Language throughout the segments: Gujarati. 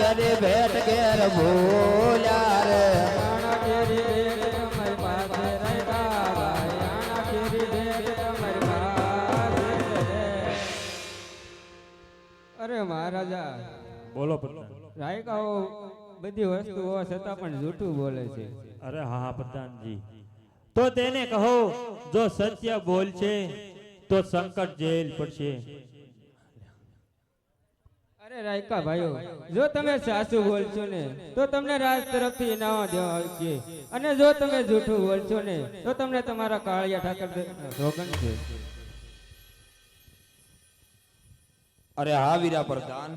કેરી ભેટ ઘેર ભૂલ્યા રે. અરે મહારાજા બોલો પ્રધાન રાયકાઓ બધી વસ્તુ હોવા છતાં પણ જૂઠું બોલે છે. અરે હા હા પ્રધાનજી તો તેને કહો જો સત્ય બોલશે તો સંકટ જેલ પડશે. અરે રાયકા ભાઈઓ જો તમે સાસુ બોલશો ને તો તમને રાજ તરફથી ઇનામ દેવા આવશે અને જો તમે જૂઠું બોલશો ને તો તમને તમારા કાળિયા ઠાકર રોગન છે. અરે હા વીરા પ્રધાન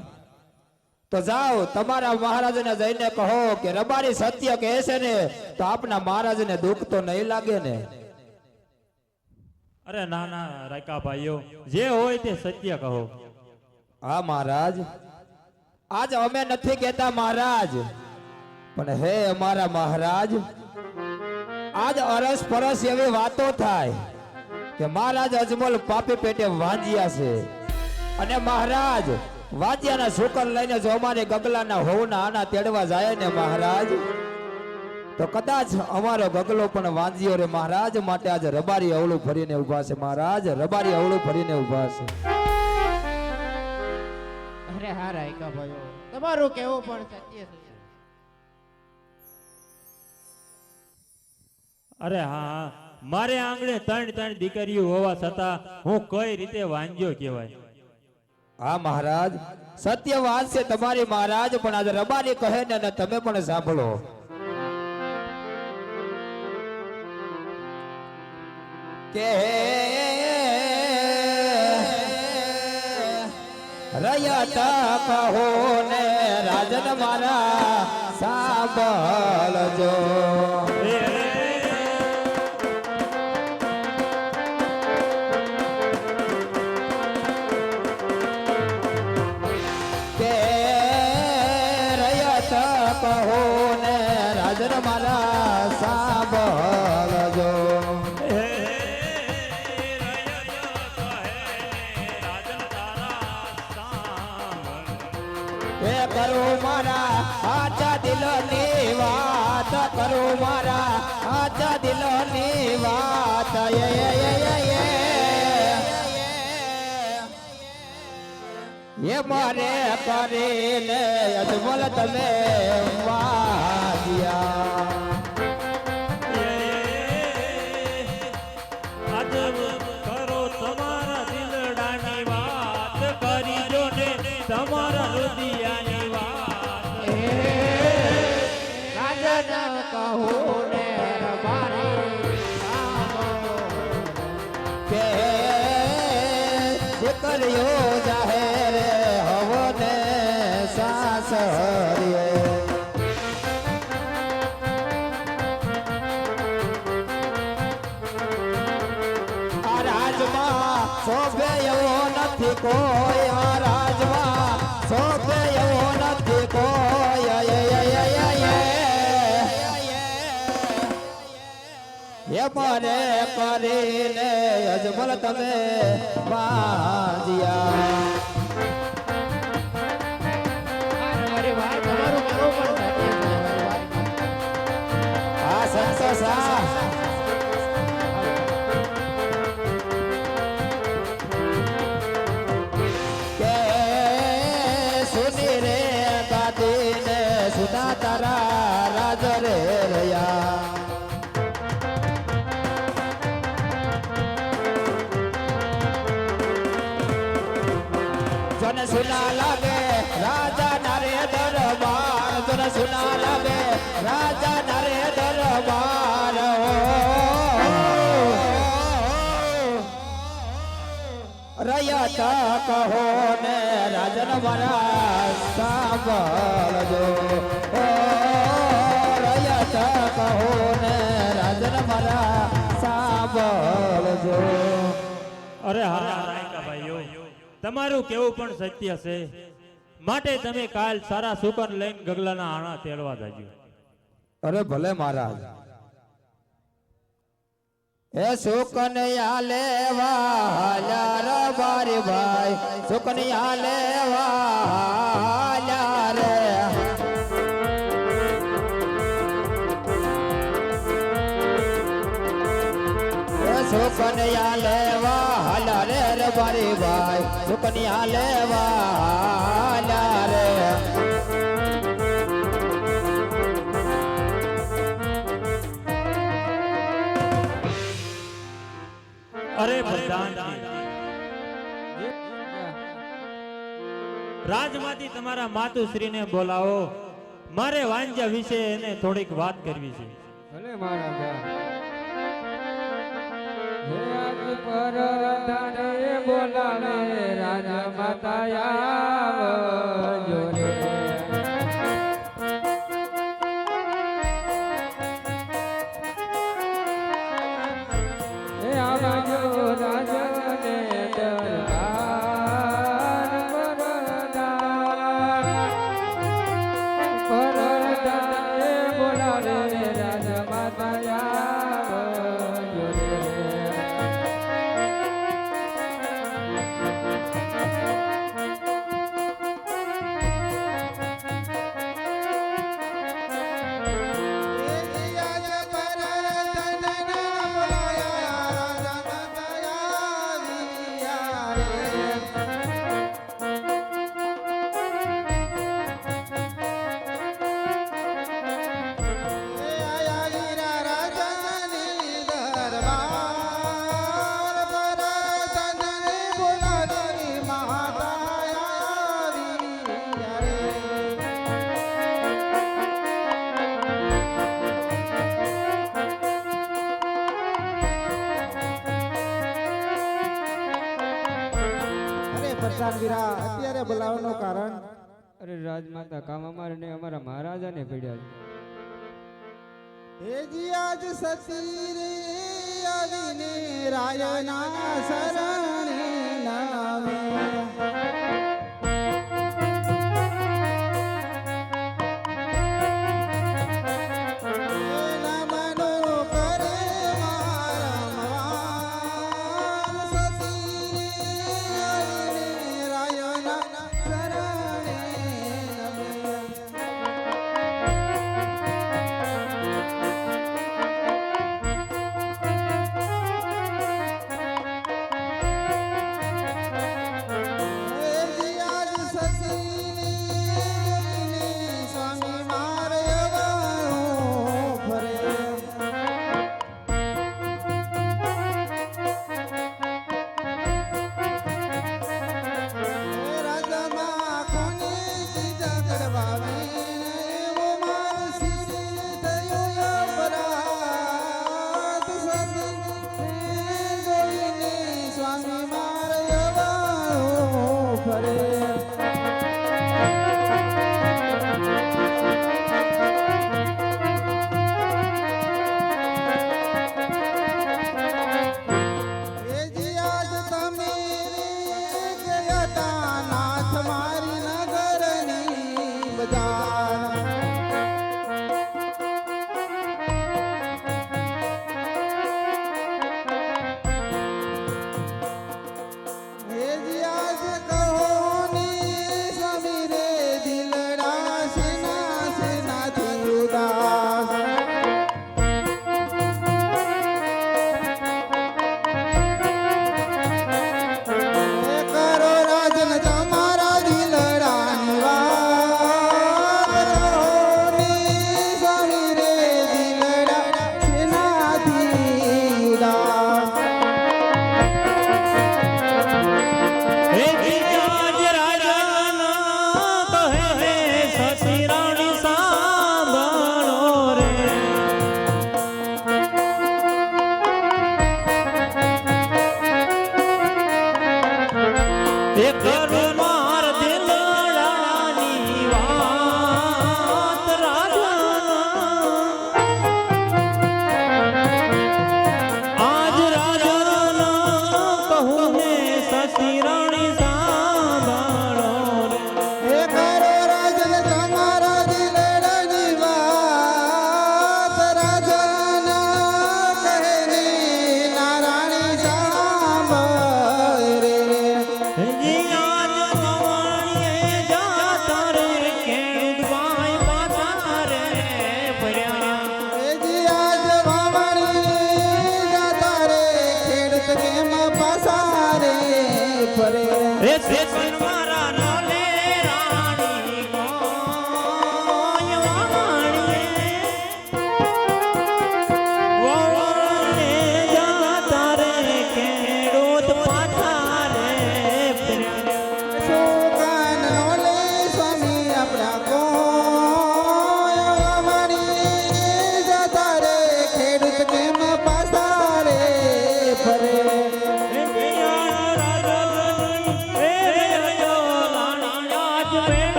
તો જાઓ તમારા મહારાજને જઈને કહો કે રબારી સત્ય કહે છે ને તો આપના મહારાજને દુઃખ તો નહીં લાગે ને. અરે ના ના રાયકા ભાઈઓ જે હોય તે સત્ય કહો. હા, મહારાજ. આજ અમે નથી કહેતા મહારાજ. પણ હે અમારા મહારાજ, આજ અરસ પરસ એવી વાતો થાય કે મહારાજ અજમલ પાપી પેટે વાંજ્યા છે. અને મહારાજ, વાંજ્યાના શુકર લઈને જો અમારે ગગલાના હોવના આના તેડવા જાય ને મહારાજ. તો કદાચ અમારો ગગલો પણ વાંજ્યો રે મહારાજ, માટે આજે રબારી અવળું ફરીને ઊભા છે. મહારાજ, રબારી અવળું ફરીને ઊભા છે. અરે હા રાયકા ભાઈઓ. તમારું કેવું પણ સત્ય છે. અરે હા હા. મારે આંગણે ત્રણ ત્રણ દીકરીઓ હોવા છતાં હું કઈ રીતે વાંજ્યો કહેવાય? હા મહારાજ. સત્ય વાત છે તમારી મહારાજ પણ આજે રબારી કહે ને તમે પણ સાંભળો. કે રયતા કહો ને રાજન મારા સાંભળજો. એ મારે કરીને અજમલ તમે વાજ્યા એ મને કરીને અજમલ તમે બાજિયા. આ સંતોષ રાજા નારે દરબાર રયતા કહો ને રાજન મારા સાંભળજો ઓ રયતા કહો ને રાજન મારા સાંભળજો અરે હા ભાઈઓ તમારું કેવું પણ સત્ય છે? માટે તમે કાલ સારા સુકન લઈને ગગલાના આણા તેડવા જાજો. અરે ભલે મહારાજ. એ સુકનયા લેવા હાલ્યાર બારી ભાઈ. સુકનયા લેવા હાલ્યાર સુકનયા લેવા હાલા રે રે મારી ભાઈ સુકન્યા લેવા રે. અરે રાજમાંથી તમારા માતુશ્રીને બોલાવો. મારે વાંજા વિશે એને થોડીક વાત કરવી છે. ભલે મહારાજા. પરધાને બોલાવે રાજા માતા અત્યારે બોલાવવાનું કારણ? અરે રાજમાતા કામ અમારે ને અમારા મહારાજાને પડ્યા છે. હેજી આજ સતી રે આવીને રાયના શરણે નામે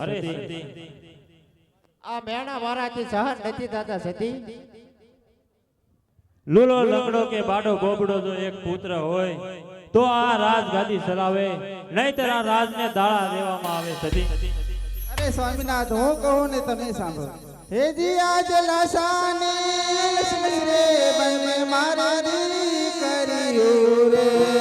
અરે સતી. આ મેણા મારાથી સહન નથી થતા સતી. લુલો લકડો કે બાડો ગોબડો જો એક પુત્ર હોય તો આ રાજગાદી ચલાવે. નહીતર આ રાજને દાળા દેવામાં આવે સતી. અરે સ્વામીનાથ હું કહું ને તમે સાંભળો. હે જી આજ લાસાની લક્ષ્મી રે બને મારી કર્યું રે.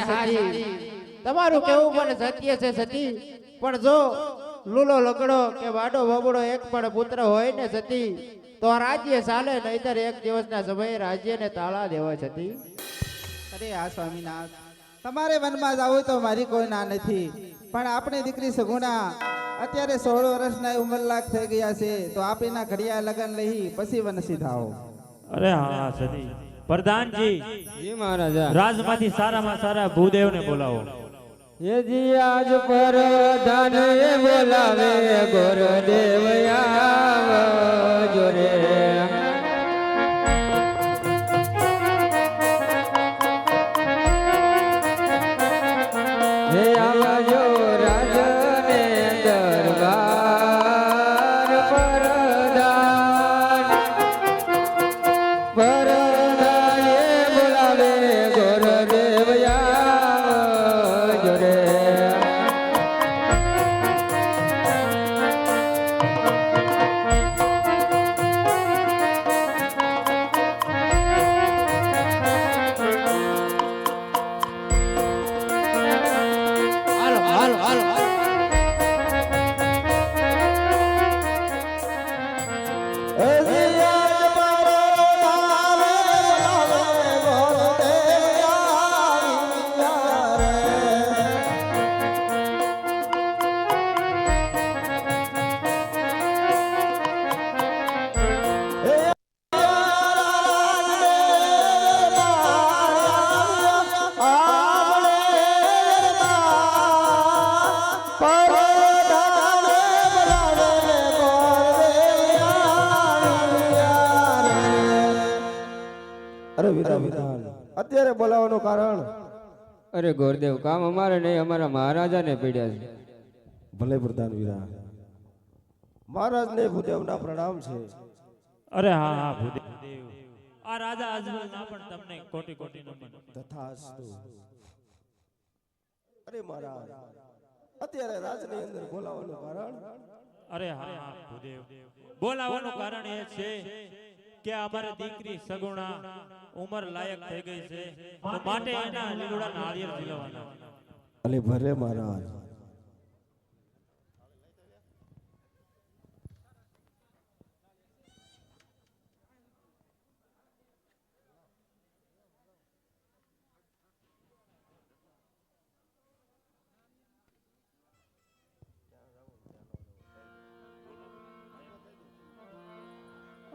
હા સતી તમારું કેવું પણ સત્ય છે સતી. પણ જો લૂલો લકડો કે વાડો વગડો એક પણ પુત્ર હોય ને સતી તો આ રાજ્ય ચાલે નહીતર એક દિવસના સમયે રાજ્યને તાળા દેવા સતી. અરે આ સ્વામીનાથ. તમારે વનમાં જવું તો મારી કોઈ ના નથી. પણ આપણી દીકરી સગુણા અત્યારે સોળ વર્ષના ઉંમર લાખ થઈ ગયા છે તો આપ એના ઘડિયા લગન લઈ પછી વનસી થાઓ. અરે હા સતી. પ્રધાનજી મહારાજા. રાજમાંથી સારામાં સારા ભૂદેવને બોલાવો. એ જી આજ પર બોલાવે ગોરદેવ અરે ગોરદેવ કામ અમારે નહીં અમારા મહારાજાને પીડ્યા છે. ભલે પ્રધાન વીરા. મહારાજને ભૂદેવના પ્રણામ છે. અરે હા હા ભૂદેવ. આ રાજા અજમલના પણ તમને કોટી કોટી નમન તથાસ્તુ. અરે મહારાજ અત્યારે રાજની અંદર બોલાવવાનું કારણ? અરે હા હા ભૂદેવ. બોલાવવાનું કારણ એ છે કે અમારી દીકરી સગુણા ઉંમર લાયક થઈ ગઈ છે તો માટે એના લીલોડા નાળિયેર જીલવાના ભલે ભલે મહારાજ.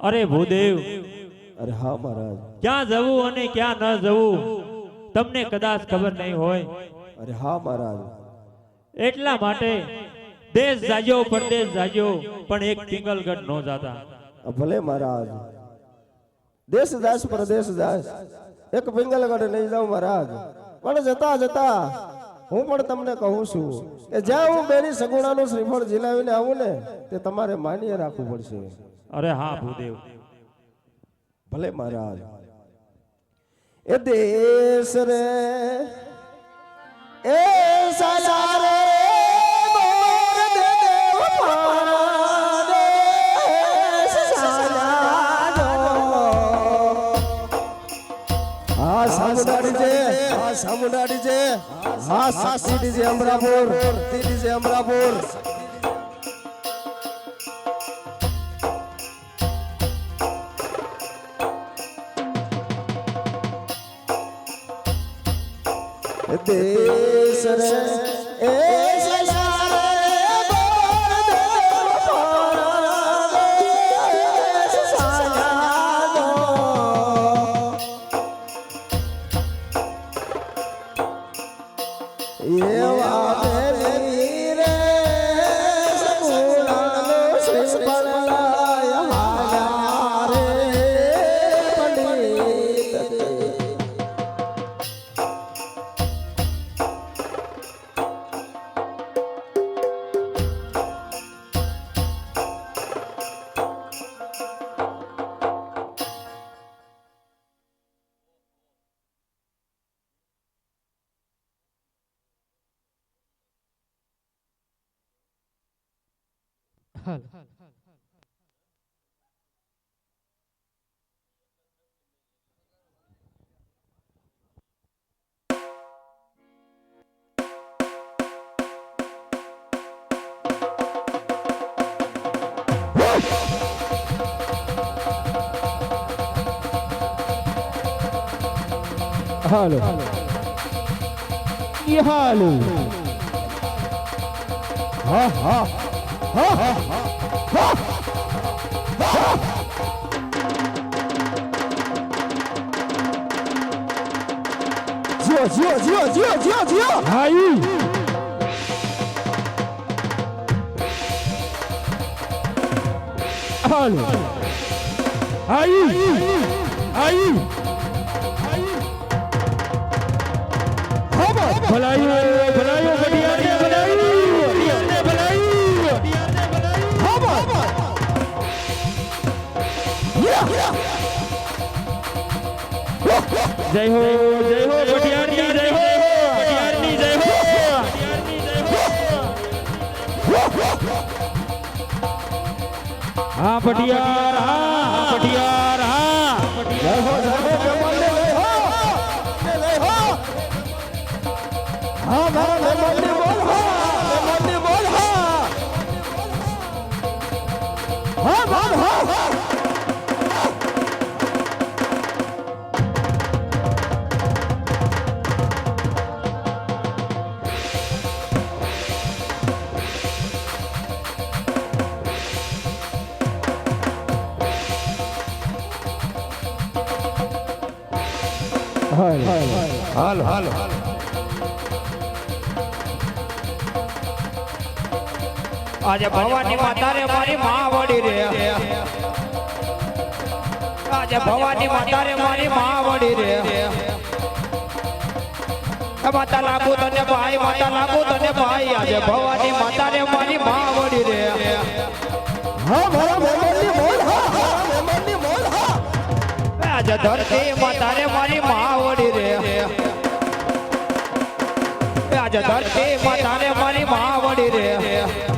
અરે ભૂદેવ અરે હા મહારાજ. ક્યાં જવું અને ક્યાં ન જવું તમને કદાચ ખબર નહીં હોય. અરે હા મહારાજ. એટલા માટે દેશ જાજો પરદેશ જાજો પણ એક પિંગલગઢ નો જાતા. ભલે મહારાજ. દેશ દાસ પરદેશ દાસ એક પિંગલગઢ લઈ જાઉં મહારાજ. પણ જતા જતા હું પણ તમને કહું છું કે જ્યાં હું બેની સગુણાનું શ્રીફળ જીલાવીને આવું ને તે તમારે માન્ય રાખવું પડશે. અરે હા ભૂદેવ. ભલે મહારાજ. એ દેશ રે એ સાલા હા સાક્ષી ડીજે અમરાપુર ડીજે અમરાપુર દેશ રે એ સસારે હાલો ઈ હાલો હા હા હા હા હા જીઓ જીઓ જીઓ જીઓ જીઓ જીઓ હાઈ હાલો હાઈ હાઈ ભલાયું ભલાયું ઘડિયાળને ભલાયું ઘડિયાળને ભલાયું જય હો જય હો ઘડિયાળની જય હો ઘડિયાળની જય આજે ભવાની માતા રે મારી માં વડી રે. આજે ભવાની માતા રે મારી માં વડી રે. માતા લાગુ તને ભાઈ માતા લાગુ તને ભાઈ આજે ભવાની માતા રે મારી માં વડી રે. હા મારા મહેમાનને બોલ હા હા મહેમાનને બોલ હા. આજે ધરતી માતા રે મારી માં વડી રે. આજે ધરતી માતા રે મારી માં વડી રે.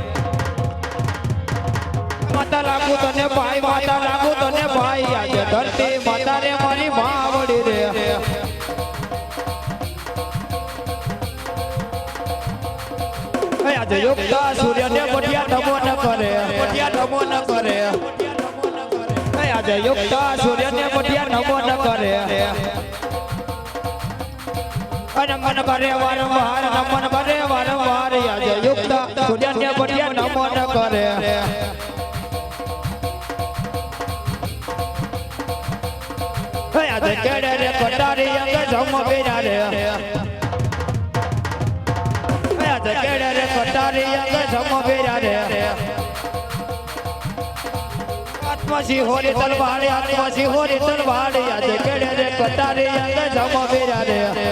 લાગુ તને ભાઈ, માતા લાગુ તને ભાઈ. આજે ધરતી માતા રે મારી માવડી રે. આજે યુક્તા સૂર્યને બઢિયા નમો ન કરે. બઢિયા નમો ન કરે. આજે ને બઢિયા નમો ન કરે. નમન કરે વારંવાર નમન કરે વારંવાર. આજે યુક્તા સૂર્યને બઢિયા નમો ન કરે. કટારી અંગ જમ બેરા રે. આજે રે કટારી અંગ જમ બેરા રે. આત્મસી હોરી તલવારી આત્મસી હોરી તલવારી, આજે રે કટારી અંગ જમ બેરા રે.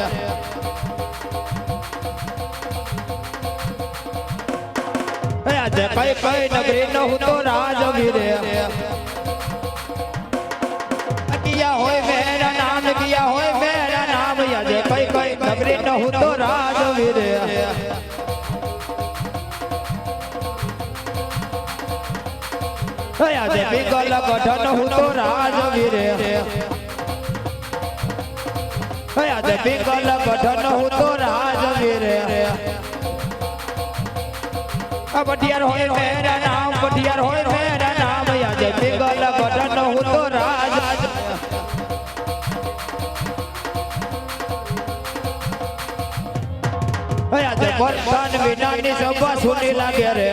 કઈ કઈ નગરી ન હું તો રાજવીરે કિયા હું તો રાજવીર આજે પીગલ ગઢન હું તો રાજવીરે આજે પીગલ ગઢન હું તો રાજવીરે પટિયાર હોય મેરા નામ પટિયાર હોય મેરા નામ. આજે પીગલ ગઢન હું તો વર્તન વિનાની સભા સુની લાગે રે.